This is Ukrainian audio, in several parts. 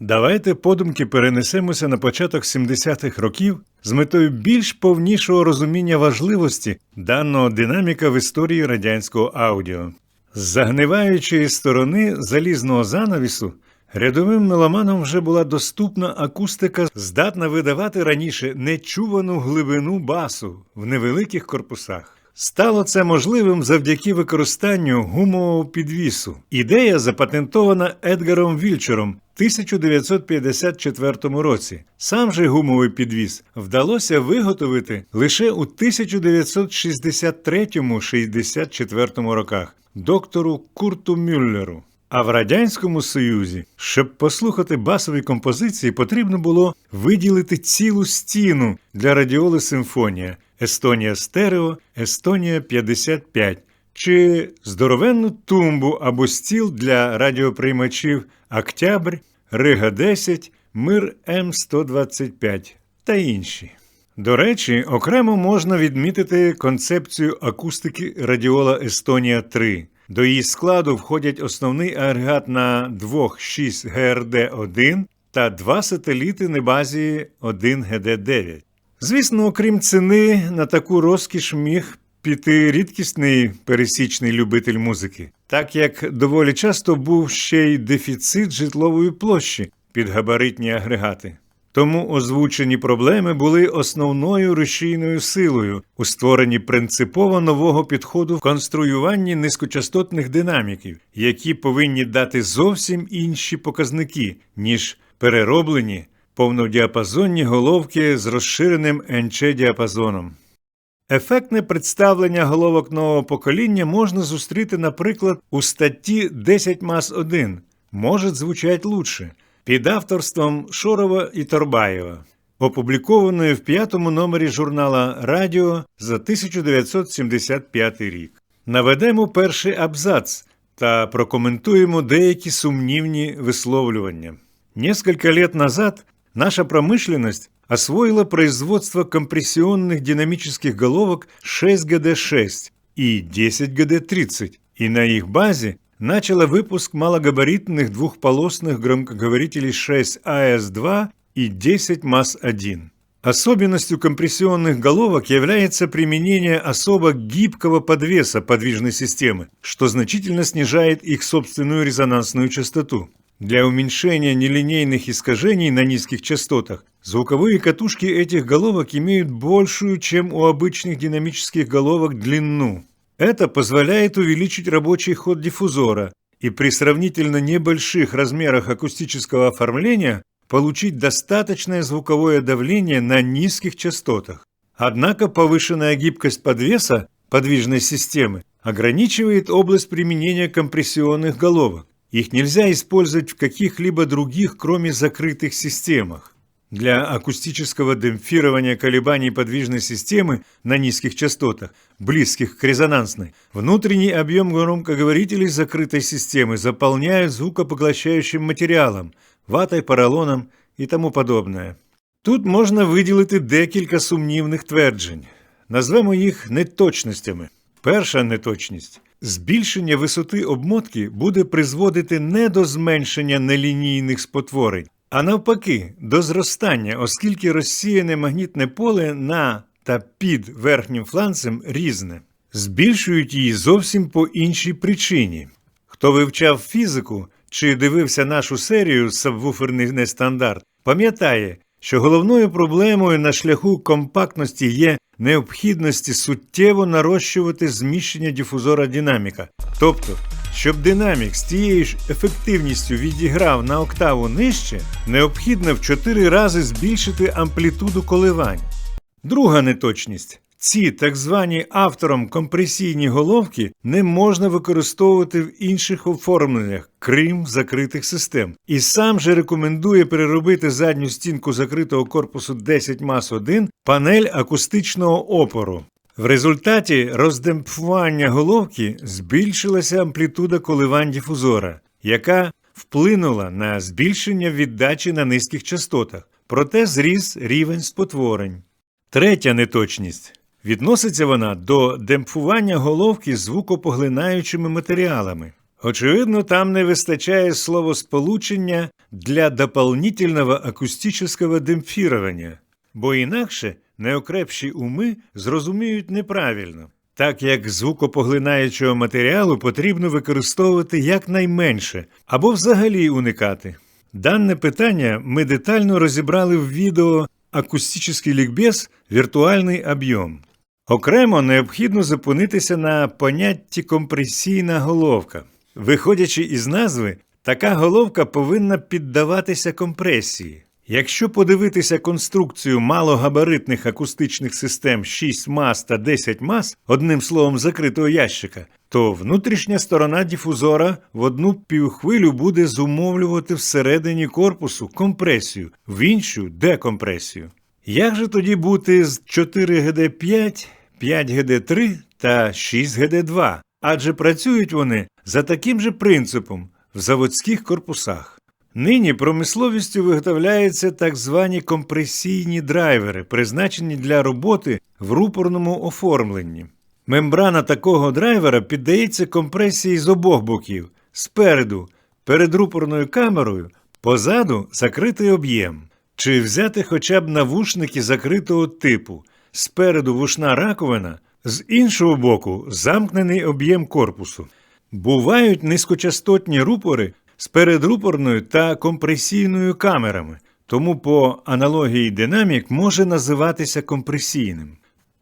Давайте подумки перенесемося на початок 70-х років з метою більш повнішого розуміння важливості даного динаміка в історії радянського аудіо. З загниваючої сторони залізного занавісу рядовим меломанам вже була доступна акустика, здатна видавати раніше нечувану глибину басу в невеликих корпусах. Стало це можливим завдяки використанню гумового підвісу. Ідея запатентована Едгаром Вільчером 1954 році. Сам же гумовий підвіс вдалося виготовити лише у 1963-64 роках доктору Курту Мюллеру. А в Радянському Союзі, щоб послухати басові композиції, потрібно було виділити цілу стіну для радіоли Симфонія Естонія Стерео, Естонія 55 чи здоровенну тумбу або стіл для радіоприймачів Октябрь, Рига 10, Мир М125 та інші. До речі, окремо можна відмітити концепцію акустики радіола Естонія 3. До її складу входять основний агрегат на 2,6 ГРД-1 та два сателіти на базі 1 ГД-9. Звісно, окрім ціни, на таку розкіш міг піти рідкісний пересічний любитель музики, так як доволі часто був ще й дефіцит житлової площі під габаритні агрегати. Тому озвучені проблеми були основною рушійною силою у створенні принципово нового підходу в конструюванні низькочастотних динаміків, які повинні дати зовсім інші показники, ніж перероблені повнодіапазонні головки з розширеним НЧ-діапазоном. Ефектне представлення головок нового покоління можна зустріти, наприклад, у статті 10 мас 1 «Може звучать лучше» під авторством Шорова і Торбаєва, опублікованої в п'ятому номері журнала Радіо за 1975 рік. Наведемо перший абзац та прокоментуємо деякі сумнівні висловлювання. Несколько лет назад наша промышленность освоила производство компрессионных динамических головок 6GD6 и 10GD30, и на их базе начала выпуск малогабаритных двухполосных громкоговорителей 6AS2 и 10 MAS1. Особенностью компрессионных головок является применение особо гибкого подвеса подвижной системы, что значительно снижает их собственную резонансную частоту. Для уменьшения нелинейных искажений на низких частотах звуковые катушки этих головок имеют большую, чем у обычных динамических головок, длину. Это позволяет увеличить рабочий ход диффузора и при сравнительно небольших размерах акустического оформления получить достаточное звуковое давление на низких частотах. Однако повышенная гибкость подвеса подвижной системы ограничивает область применения компрессионных головок. Их нельзя использовать в каких-либо других, кроме закрытых системах. Для акустического демпфирования колебаний подвижной системы на низких частотах, близких к резонансной, внутренний объем громкоговорителей закрытой системы заполняют звукопоглощающим материалом, ватой, поролоном і тому подобне. Тут можна виділити декілька сумнівних тверджень. Назвемо їх неточностями. Перша неточність. Збільшення висоти обмотки буде призводити не до зменшення нелінійних спотворень, а навпаки, до зростання, оскільки розсіяне магнітне поле на та під верхнім фланцем різне. Збільшують її зовсім по іншій причині. Хто вивчав фізику чи дивився нашу серію «Сабвуферний нестандарт, пам'ятає, що головною проблемою на шляху компактності є необхідності суттєво нарощувати зміщення дифузора динаміка. Тобто, щоб динамік з тією ж ефективністю відіграв на октаву нижче, необхідно в 4 рази збільшити амплітуду коливань. Друга неточність. Ці так звані автором компресійні головки не можна використовувати в інших оформленнях, крім закритих систем. І сам же рекомендує переробити задню стінку закритого корпусу 10 мас 1 панель акустичного опору. В результаті роздемпфування головки збільшилася амплітуда коливань дифузора, яка вплинула на збільшення віддачі на низьких частотах, проте зріс рівень спотворень. Третя неточність. Відноситься вона до демпфування головки звукопоглинаючими матеріалами. Очевидно, там не вистачає словосполучення для дополнительного акустического демпфірування, бо інакше неокрепші уми зрозуміють неправильно, так як звукопоглинаючого матеріалу потрібно використовувати якнайменше або взагалі уникати. Дане питання ми детально розібрали в відео Акустичний лікбез Віртуальний об'єм. Окремо необхідно зупинитися на понятті компресійна головка. Виходячи із назви, така головка повинна піддаватися компресії. Якщо подивитися конструкцію малогабаритних акустичних систем 6 мас та 10 мас, одним словом закритого ящика, то внутрішня сторона дифузора в одну півхвилю буде зумовлювати всередині корпусу компресію, в іншу декомпресію. Як же тоді бути з 4GD5, 5GD3 та 6GD2? Адже працюють вони за таким же принципом в заводських корпусах. Нині промисловістю виготовляються так звані компресійні драйвери, призначені для роботи в рупорному оформленні. Мембрана такого драйвера піддається компресії з обох боків, спереду, перед рупорною камерою, позаду закритий об'єм. Чи взяти хоча б навушники закритого типу, спереду вушна раковина, з іншого боку замкнений об'єм корпусу. Бувають низькочастотні рупори з передрупорною та компресійною камерами, тому по аналогії динамік може називатися компресійним.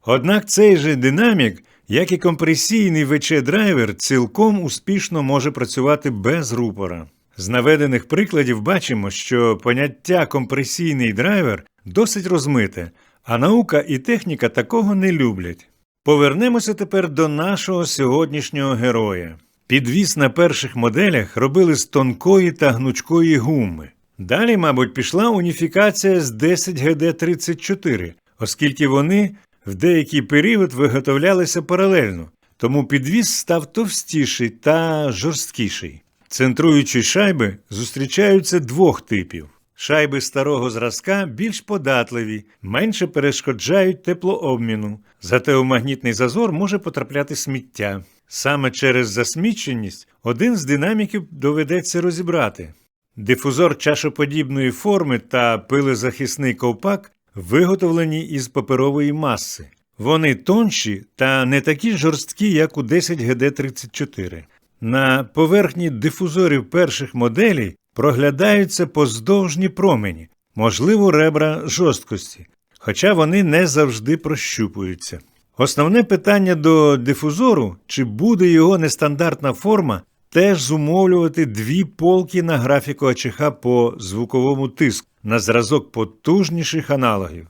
Однак цей же динамік, як і компресійний ВЧ-драйвер, цілком успішно може працювати без рупора. З наведених прикладів бачимо, що поняття компресійний драйвер досить розмите, а наука і техніка такого не люблять. Повернемося тепер до нашого сьогоднішнього героя. Підвіз на перших моделях робили з тонкої та гнучкої гуми. Далі, мабуть, пішла уніфікація з 10GD34, оскільки вони в деякий період виготовлялися паралельно, тому підвіз став товстіший та жорсткіший. Центруючі шайби зустрічаються двох типів. Шайби старого зразка більш податливі, менше перешкоджають теплообміну, зате у магнітний зазор може потрапляти сміття. Саме через засміченість один з динаміків доведеться розібрати. Дифузор чашоподібної форми та пилезахисний ковпак виготовлені із паперової маси. Вони тонші та не такі жорсткі, як у 10GD34. На поверхні дифузорів перших моделей проглядаються поздовжні промені, можливо, ребра жорсткості, хоча вони не завжди прощупуються. Основне питання до дифузору, чи буде його нестандартна форма, теж зумовлювати дві полки на графіку АЧХ по звуковому тиску на зразок потужніших аналогів.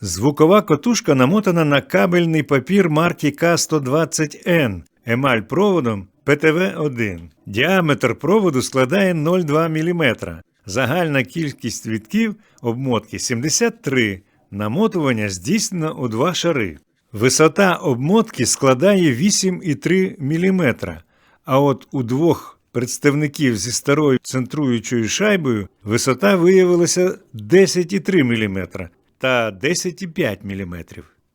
Звукова котушка намотана на кабельний папір марки К120N емаль проводом ПТВ-1. Діаметр проводу складає 0,2 мм. Загальна кількість вітків обмотки 73. Намотування здійснено у два шари. Висота обмотки складає 8,3 мм. А от у двох представників зі старою центруючою шайбою висота виявилася 10,3 мм та 10,5 мм.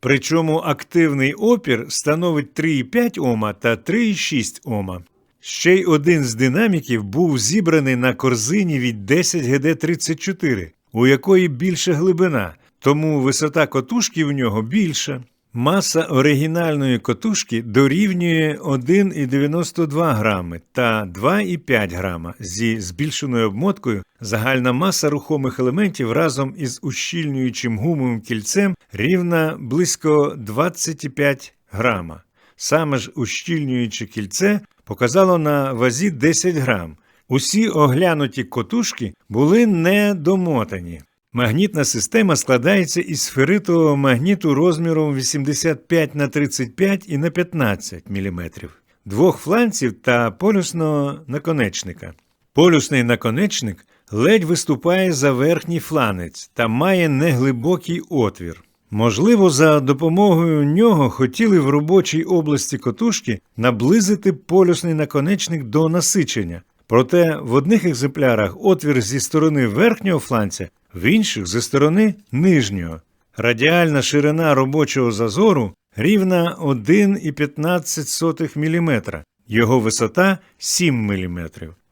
Причому активний опір становить 3,5 Ома та 3,6 Ома. Ще й один з динаміків був зібраний на корзині від 10GD34, у якої більша глибина, тому висота котушки в нього більша. Маса оригінальної котушки дорівнює 1,92 грами та 2,5 грама. Зі збільшеною обмоткою загальна маса рухомих елементів разом із ущільнюючим гумовим кільцем рівна близько 25 грама. Саме ж ущільнююче кільце показало на вазі 10 грам. Усі оглянуті котушки були недомотані. Магнітна система складається із сферитового магніту розміром 85 на 35 і на 15 мм, двох фланців та полюсного наконечника. Полюсний наконечник ледь виступає за верхній фланець та має неглибокий отвір. Можливо, за допомогою нього хотіли в робочій області котушки наблизити полюсний наконечник до насичення, проте в одних екземплярах отвір зі сторони верхнього фланця в інших зі сторони нижнього. Радіальна ширина робочого зазору рівна 1,15 мм, його висота 7 мм.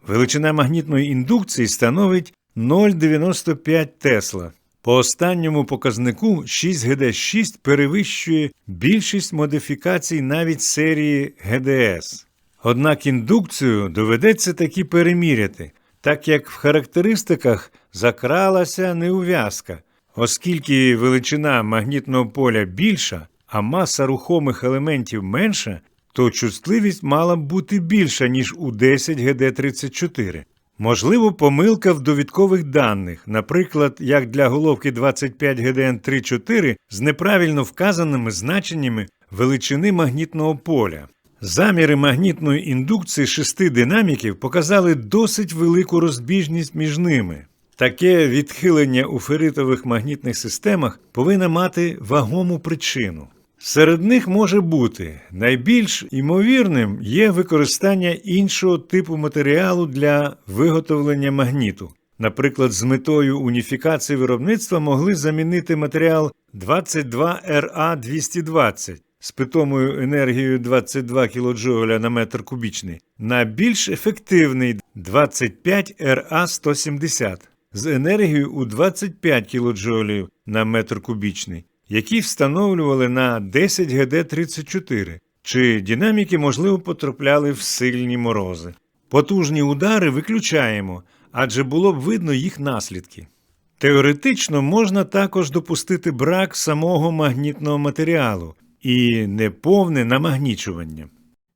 Величина магнітної індукції становить 0,95 Тесла. По останньому показнику 6GD6 перевищує більшість модифікацій навіть серії GDS. Однак індукцію доведеться таки переміряти, так як в характеристиках закралася неув'язка, оскільки величина магнітного поля більша, а маса рухомих елементів менша, то чутливість мала б бути більша, ніж у 10 GD34. Можливо, помилка в довідкових даних, наприклад, як для головки 25 GDN34 з неправильно вказаними значеннями величини магнітного поля. Заміри магнітної індукції шести динаміків показали досить велику розбіжність між ними. Таке відхилення у феритових магнітних системах повинно мати вагому причину. Серед них може бути найбільш ймовірним є використання іншого типу матеріалу для виготовлення магніту. Наприклад, з метою уніфікації виробництва могли замінити матеріал 22RA220 з питомою енергією 22 кДж на метр кубічний на більш ефективний 25RA170 з енергією у 25 кДж на метр кубічний які встановлювали на 10 ГД-34, чи динаміки, можливо, потрапляли в сильні морози. Потужні удари виключаємо, адже було б видно їх наслідки. Теоретично можна також допустити брак самого магнітного матеріалу і неповне намагнічування.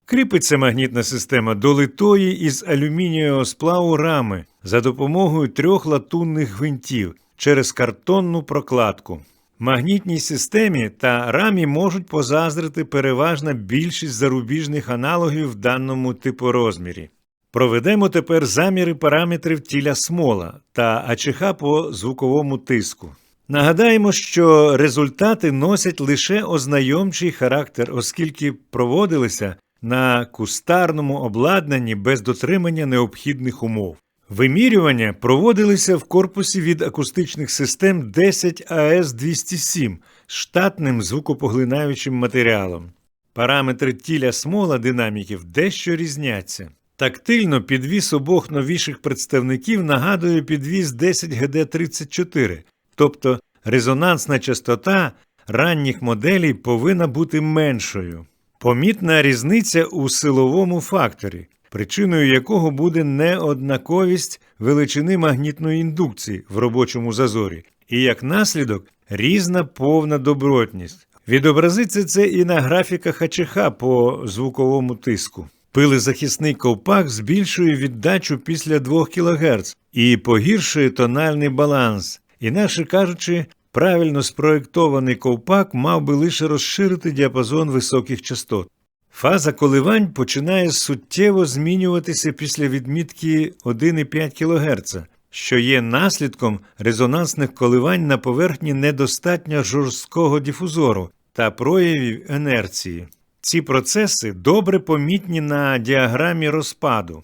Кріпиться магнітна система до литої із алюмінієвого сплаву рами за допомогою трьох латунних гвинтів через картонну прокладку. Магнітній системі та рамі можуть позаздрити переважна більшість зарубіжних аналогів в даному типорозмірі. Проведемо тепер заміри параметрів тіля смола та АЧХ по звуковому тиску. Нагадаємо, що результати носять лише ознайомчий характер, оскільки проводилися на кустарному обладнанні без дотримання необхідних умов. Вимірювання проводилися в корпусі від акустичних систем 10 АС 207 штатним звукопоглинаючим матеріалом. Параметри тіля смола динаміків дещо різняться. Тактильно підвіз обох новіших представників нагадує підвіз 10 ГД34, тобто резонансна частота ранніх моделей повинна бути меншою. Помітна різниця у силовому факторі причиною якого буде неоднаковість величини магнітної індукції в робочому зазорі, і як наслідок різна повна добротність. Відобразиться це і на графіках АЧХ по звуковому тиску. Пилезахисний ковпак збільшує віддачу після 2 кГц і погіршує тональний баланс. Інакше кажучи, правильно спроєктований ковпак мав би лише розширити діапазон високих частот. Фаза коливань починає суттєво змінюватися після відмітки 1,5 кГц, що є наслідком резонансних коливань на поверхні недостатньо жорсткого дифузору та проявів енерції. Ці процеси добре помітні на діаграмі розпаду.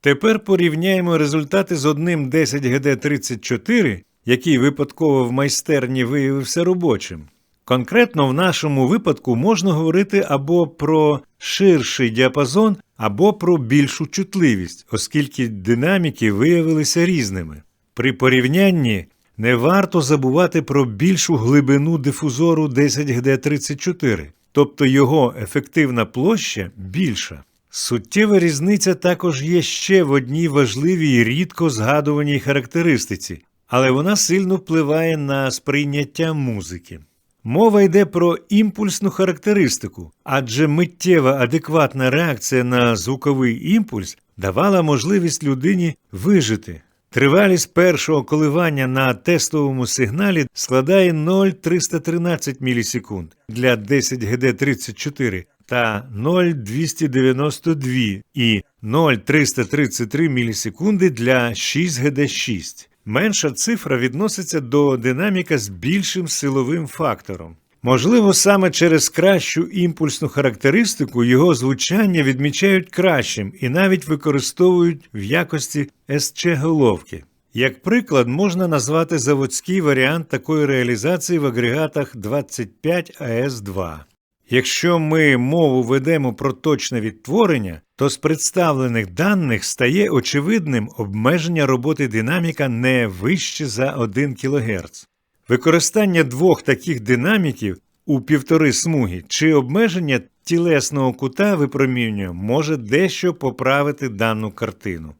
Тепер порівняємо результати з одним 10 ГД34, який випадково в майстерні виявився робочим. Конкретно в нашому випадку можна говорити або про ширший діапазон, або про більшу чутливість, оскільки динаміки виявилися різними. При порівнянні не варто забувати про більшу глибину дифузору 10GD34, тобто його ефективна площа більша. Суттєва різниця також є ще в одній важливій рідко згадуваній характеристиці, але вона сильно впливає на сприйняття музики. Мова йде про імпульсну характеристику, адже миттєва адекватна реакція на звуковий імпульс давала можливість людині вижити. Тривалість першого коливання на тестовому сигналі складає 0,313 мілісекунд для 10 ГД34 та 0,292 і 0,333 мілісекунди для 6 ГД6. Менша цифра відноситься до динаміка з більшим силовим фактором. Можливо, саме через кращу імпульсну характеристику його звучання відмічають кращим і навіть використовують в якості СЧ головки. Як приклад, можна назвати заводський варіант такої реалізації в агрегатах 25 АС2. Якщо ми мову ведемо про точне відтворення, то з представлених даних стає очевидним обмеження роботи динаміка не вище за 1 кГц. Використання двох таких динаміків у півтори смуги чи обмеження тілесного кута випромінювання може дещо поправити дану картину.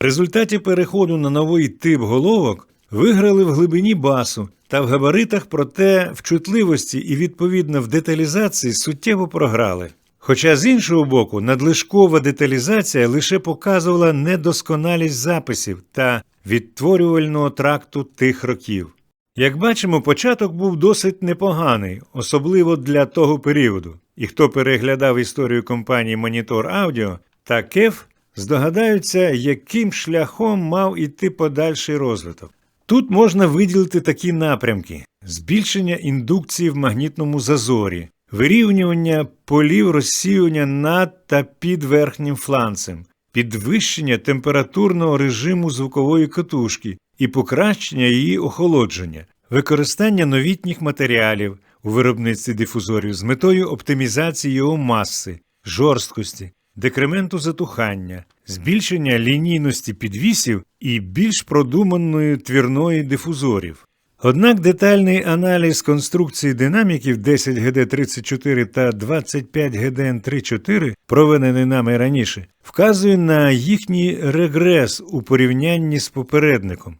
В результаті переходу на новий тип головок виграли в глибині басу та в габаритах, проте в чутливості і відповідно в деталізації суттєво програли. Хоча з іншого боку, надлишкова деталізація лише показувала недосконалість записів та відтворювального тракту тих років. Як бачимо, початок був досить непоганий, особливо для того періоду. І хто переглядав історію компанії Monitor Audio та KEF, здогадаються, яким шляхом мав іти подальший розвиток. Тут можна виділити такі напрямки: збільшення індукції в магнітному зазорі, вирівнювання полів розсіювання над та під верхнім фланцем, підвищення температурного режиму звукової катушки і покращення її охолодження, використання новітніх матеріалів у виробництві дифузорів з метою оптимізації його маси, жорсткості, декременту затухання, збільшення лінійності підвісів і більш продуманої твірної дифузорів. Однак детальний аналіз конструкції динаміків 10 ГД34 та 25 ГДН34, проведений нами раніше, вказує на їхній регрес у порівнянні з попередником.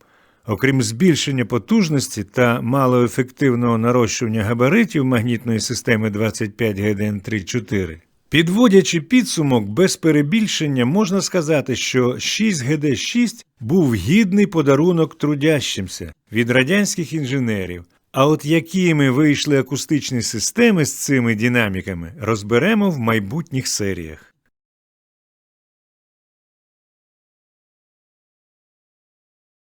Окрім збільшення потужності та малоефективного нарощування габаритів магнітної системи 25 ГДН34, Підводячи підсумок без перебільшення, можна сказати, що 6ГД6 був гідний подарунок трудящимся від радянських інженерів. А от якими вийшли акустичні системи з цими динаміками, розберемо в майбутніх серіях.